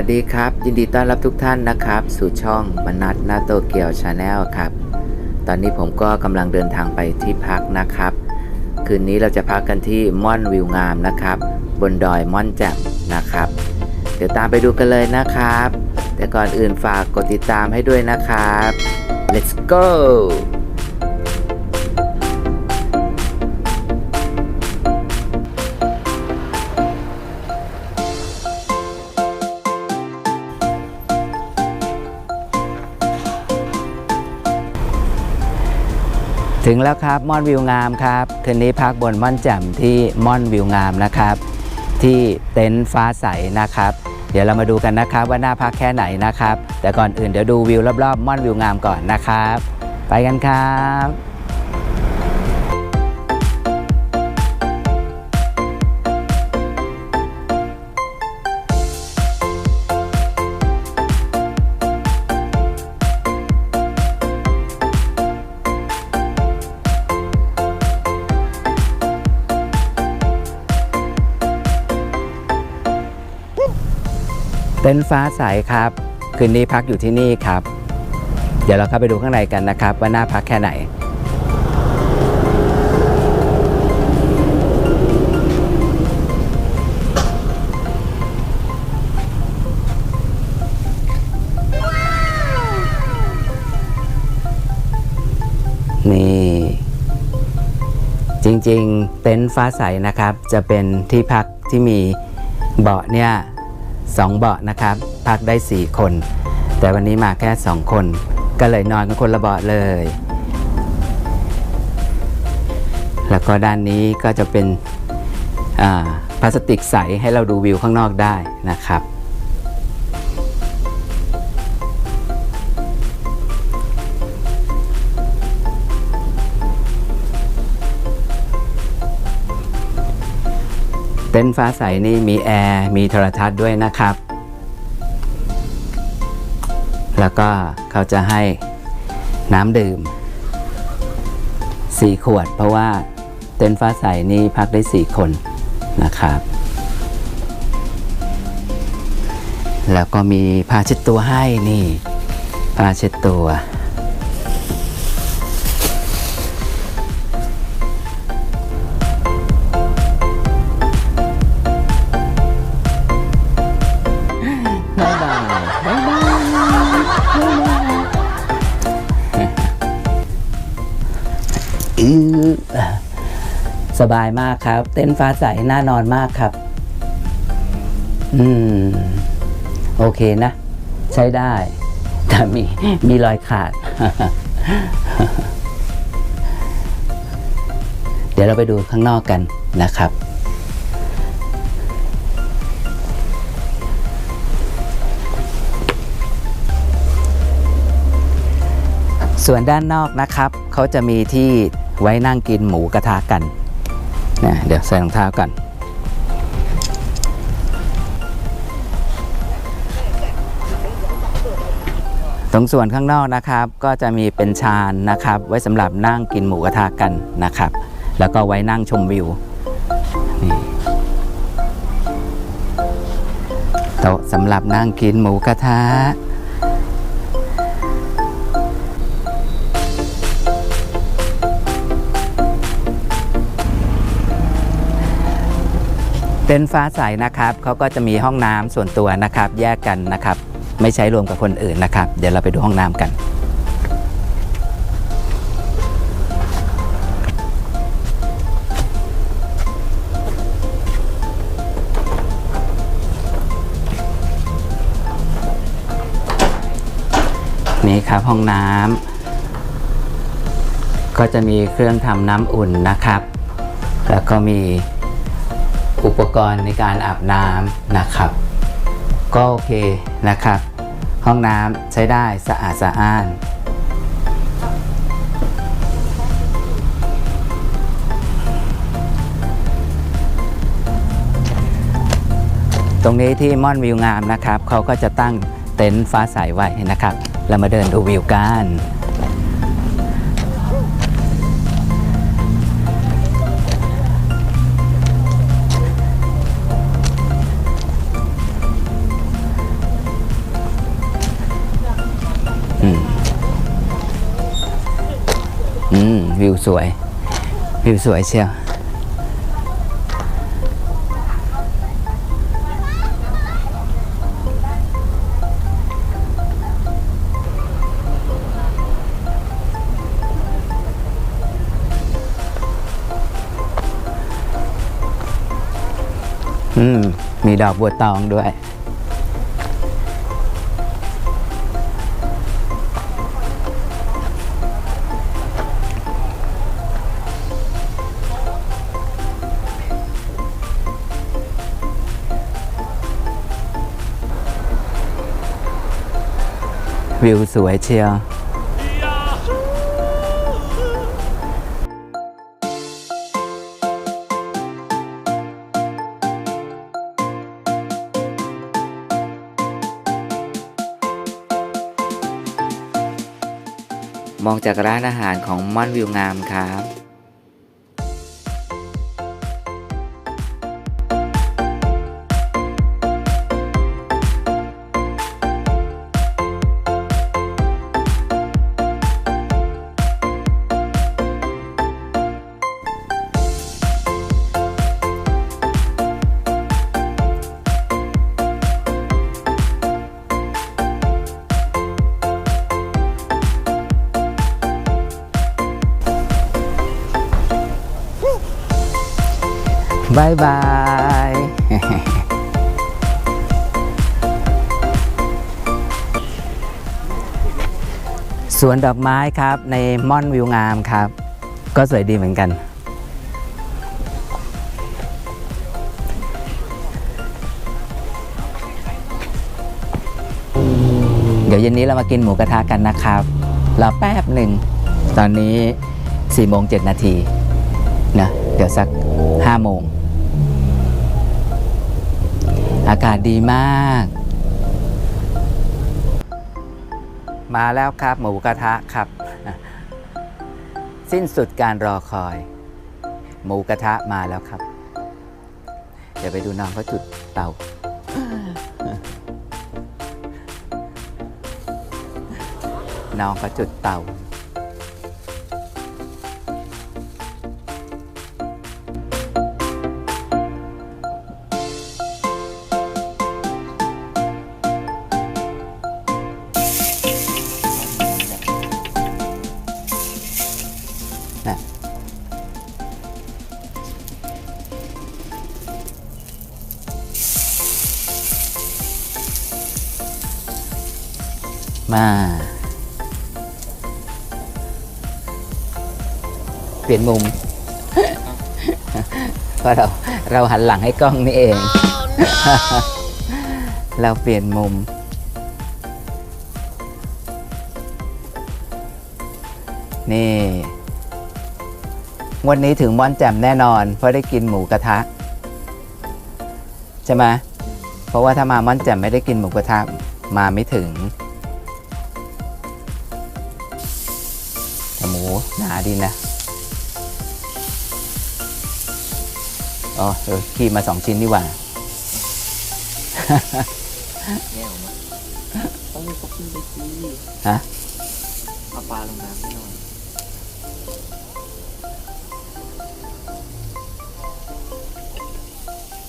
วัสดีครับ ยินดีต้อนรับทุกท่านนะครับ สู่ช่องมนัทนาโตเกียวชาแนลครับ ตอนนี้ผมก็กำลังเดินทางไปที่พักนะครับ คืนนี้เราจะพักกันที่ม่อนวิวงามนะครับ บนดอยม่อนแจ่มนะครับ เดี๋ยวตามไปดูกันเลยนะครับ แต่ก่อนอื่นฝากกดติดตามให้ด้วยนะครับ let's go ถึงแล้วครับม่อนวิวงามครับคืนนี้พักบนม่อนแจ่มที่ม่อนวิวงามนะครับ ที่เต็นท์ฟ้าใสนะครับ เดี๋ยวเรามาดูกันนะครับว่าน่าพักแค่ไหนนะครับ แต่ก่อนอื่นเดี๋ยวดูวิวรอบๆม่อนวิวงามก่อนนะครับ ไปกันครับ เต็นท์ฟ้าใสครับ คืนนี้พักอยู่ที่นี่ครับ เดี๋ยวเราเข้าไปดูข้างในกันนะครับ ว่าน่าพักแค่ไหน นี่ จริงๆ เต็นท์ฟ้าใสนะครับ จะเป็นที่พักที่มีเบาะเนี่ย สองเบาะนะครับ พักได้ 4 คน แต่วันนี้มาแค่ 2 คน ก็เลยนอนกันคนละเบาะเลย แล้วก็ด้านนี้ก็จะเป็นพลาสติกใสให้เราดูวิวข้างนอกได้นะครับ เต็นท์ฟ้าใสนี่มีแอร์มีโทรทัศน์ด้วยนะครับ แล้วก็เขาจะให้น้ำดื่ม 4 ขวด เพราะว่าเต็นท์ฟ้าใสนี่พักได้ 4 คนนะครับ แล้วก็มีผ้าเช็ดตัวให้นี่ผ้าเช็ดตัว สบายมากครับ เต้นท์ฟ้าใสน่านอนมากครับ อืม โอเคนะ ใช้ได้ แต่มีมีรอยขาด เดี๋ยวเราไปดูข้างนอกกันนะครับส่วนด้านนอกนะครับ เขาจะมีที่ไว้นั่งกินหมูกระทะกัน นะเดี๋ยวใส่รองเท้าก่อนตรงส่วนข้างนอกนะครับก็จะมีเป็นชานนะครับ ไว้สำหรับนั่งกินหมูกระทะกันนะครับ แล้วก็ไว้นั่งชมวิวนี่โต๊ะสำหรับนั่งกินหมูกระทะ เต็นท์ฟ้าใสนะครับเขาก็จะมีห้องน้ำส่วนตัวนะครับ แยกกันนะครับ ไม่ใช้รวมกับคนอื่นนะครับ เดี๋ยวเราไปดูห้องน้ำกันนี่ครับห้องน้ำก็จะมีเครื่องทำน้ำอุ่นนะครับ แล้วก็มี อุปกรณ์ในการอาบน้ำนะครับ ก็โอเคนะครับ ห้องน้ำใช้ได้สะอาดสะอ้านตรงนี้ที่ม่อนวิวงามนะครับ เขาก็จะตั้งเต็นท์ฟ้าใสไว้นะครับ เรามาเดินดูวิวกัน อืม วิวสวย วิวสวยเชียวอืม มีดอกบัวตองด้วย วิวสวยเชียวมองจากร้านอาหารของม่อนวิวงามครับ บายบายสวนดอกไม้ครับในม่อนวิวงามครับ ก็สวยดีเหมือนกัน เดี๋ยวเย็นนี้เรามากินหมูกระทะกันนะครับรอแป๊บหนึ่ง ตอนนี้4โมง7นาทีนะเดี๋ยวสัก5โมง อากาศดีมาก มาแล้วครับ หมูกระทะครับ สิ้นสุดการรอคอย หมูกระทะมาแล้วครับ เดี๋ยวไปดูน้องเขาจุดเตาน้องเขาจุดเตา นมุม เพราะเราเราหันหลังให้กล้องนี่เอง เราเปลี่ยนมุม นี่วันนี้ถึงม่อนแจ่มแน่นอน เพราะได้กินหมูกระทะ ใช่ไหมเพราะว่าถ้ามาม่อนแจ่มไม่ได้กินหมูกระทะมาไม่ถึงแต่หมูหนาดีนะ อ๋อเออขีดมาสองชิ้นดีกว่าแง่ออกมาต้องมีก็ขึ้นไปซีฮะเอาปลาลงน้ำให้หน่อย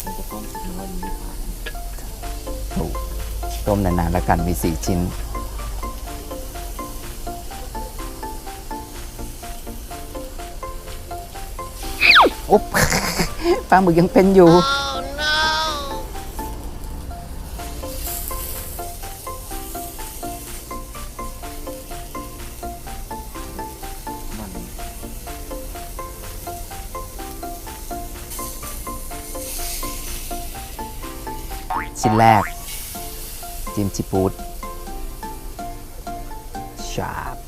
มันจะต้องถึงวันนี้ผ่านถูกต้มนานๆแล้วกันมีสี่ชิ้นอุ๊บ ปลาหมึกยังเป็นอยู่ ชิ้นแรก จิมชิปูดชาบ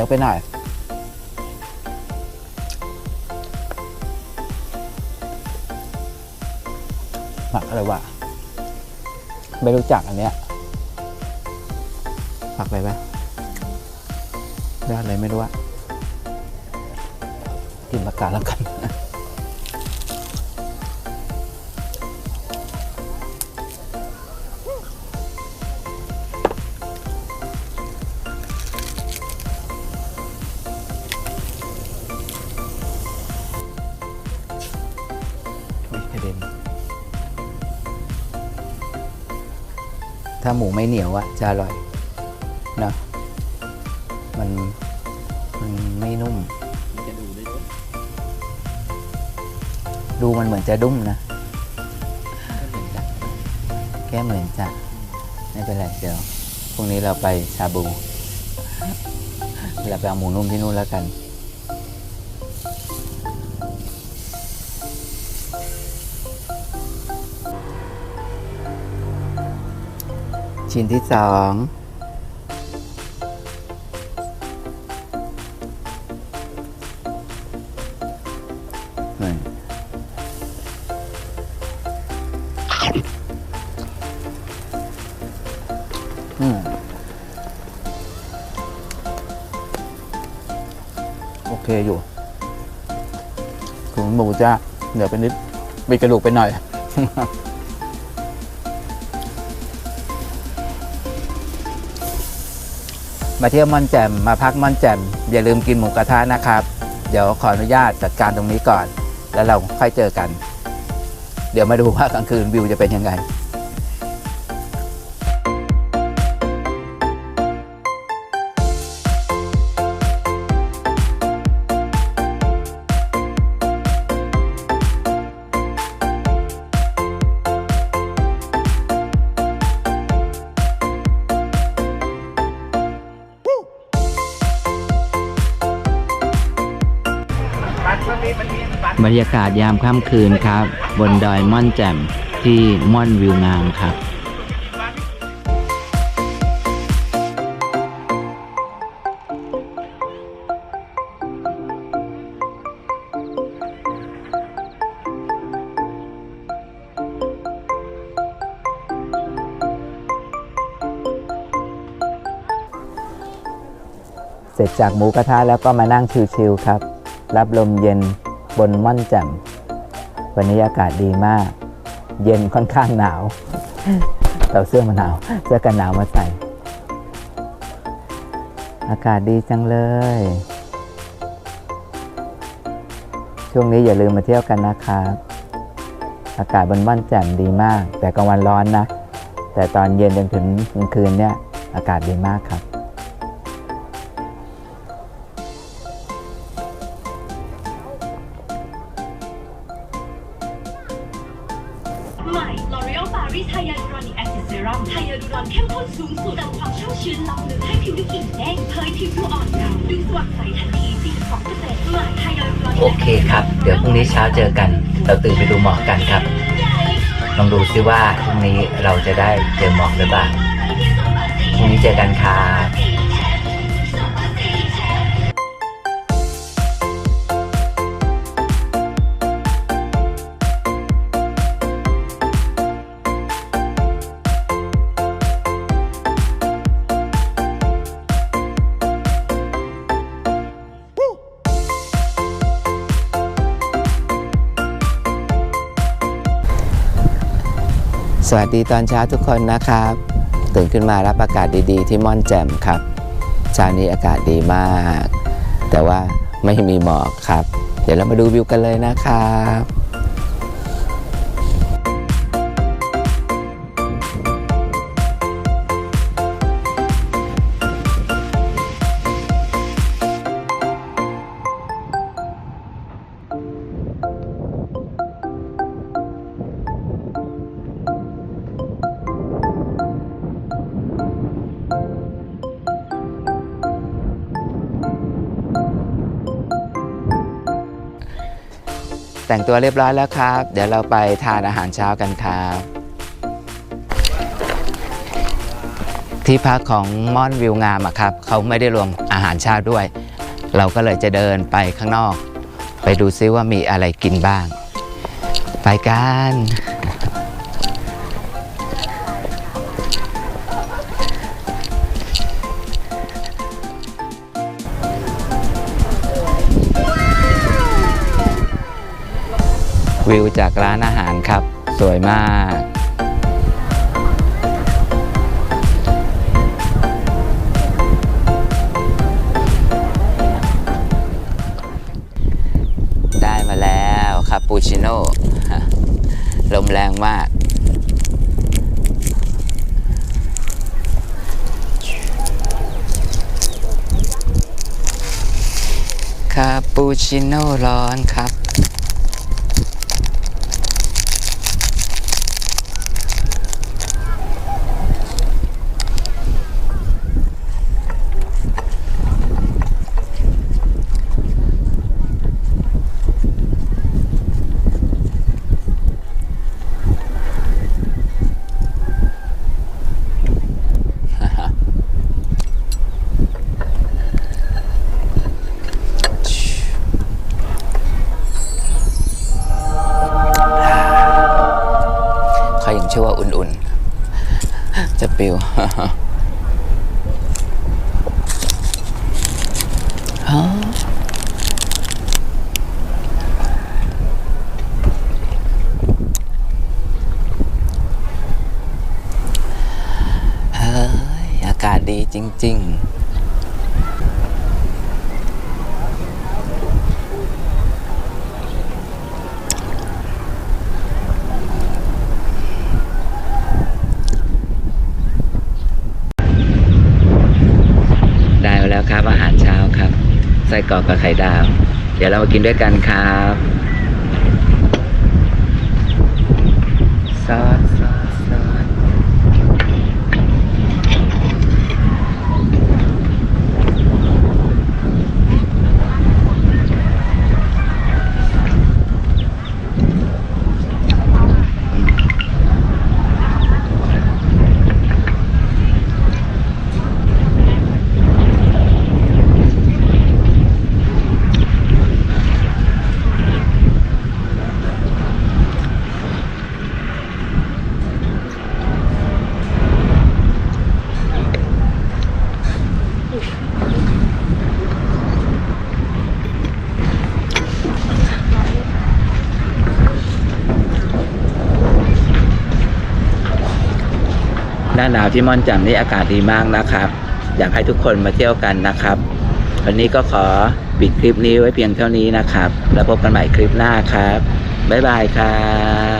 นียวไปหน่อย หมักอะไรวะ ไม่รู้จักอันเนี้ย หมักอะไรวะได้อะไรไม่รู้อะกินปากกาแล้วกันาหมูไม่เหนียวอะจะอร่อยเนะมันมันไม่นุ่ม มันจะดูได้ด้วยดูมันเหมือนจะดุ้มนะ ก็เหมือนกันแค่เหมือนจะ ไม่เป็นไรเดี๋ยวพรุ่งนี้เราไปชาบูเราไปเอาหมูนุ่มที่นู่นแล้วกัน ชิ้นที่สองนี่อืมโอเคอยู่ถึงหมูจะเหลือไปนิดมีกระดูกไปหน่อย มาเที่ยวม่อนแจ่มมาพักม่อนแจ่มอย่าลืมกินหมูกระทะนะครับ เดี๋ยวขออนุญาตจัดการตรงนี้ก่อน แล้วเราค่อยเจอกัน เดี๋ยวมาดูว่ากลางคืนวิวจะเป็นยังไง รรยากาศยามค่ำคืนครับ บนดอยม่อนแจ่มที่ม่อนวิวงามครับเสร็จจากหมูกระทะแล้วก็มานั่งชิวๆครับ รับลมเย็น บนม่อนแจ่มวันนี้อากาศดีมาก เย็นค่อนข้างหนาวเราเสื้อมาหนาวเสื้อกันหนาวมาใส่ อากาศดีจังเลย ช่วงนี้อย่าลืมมาเที่ยวกันนะครับอากาศบนม่อนแจ่มดีมาก แต่กลางวันร้อนนะ แต่ตอนเย็นจนถึงกลางคืนเนี่ย อากาศดีมากครับ ลองดูซิว่าพรุ่งนี้เราจะได้เจอหมอกหรือเปล่าพรุ่งนี้เจอกันครั สวัสดีตอนเช้าทุกคนนะครับ ตื่นขึ้นมารับอากาศดีๆ ที่ม่อนแจ่มครับเช้านี้อากาศดีมาก แต่ว่าไม่มีหมอกครับ เดี๋ยวเรามาดูวิวกันเลยนะครับ แต่งตัวเรียบร้อยแล้วครับ เดี๋ยวเราไปทานอาหารเช้ากันครับ ที่พักของม่อนวิวงามอะครับเขาไม่ได้รวมอาหารเช้าด้วย เราก็เลยจะเดินไปข้างนอก ไปดูซิว่ามีอะไรกินบ้าง ไปกัน วิวจากร้านอาหารครับ สวยมาก ได้มาแล้วคาปูชิโน่ลมแรงมากคาปูชิโน่ร้อนครับ ขออย่างชั่วาอุ่นๆ จะปิว ฮะเฮ้ย อากาศดี จริง ได้แล้วครับอาหารเช้าครับไส้กรอกกับไข่ดาว เดี๋ยวเรามากินด้วยกันครับซอสซอสซอสห น้าหนาวที่ม่อนจ่มนี่อากาศดีมากนะครับ อยากให้ทุกคนมาเที่ยวกันนะครับ วันนี้ก็ขอปิดคลิปนี้ไว้เพียงเท่านี้นะครับ แล้วพบกันใหม่คลิปหน้าครับ บ๊ายบายครับ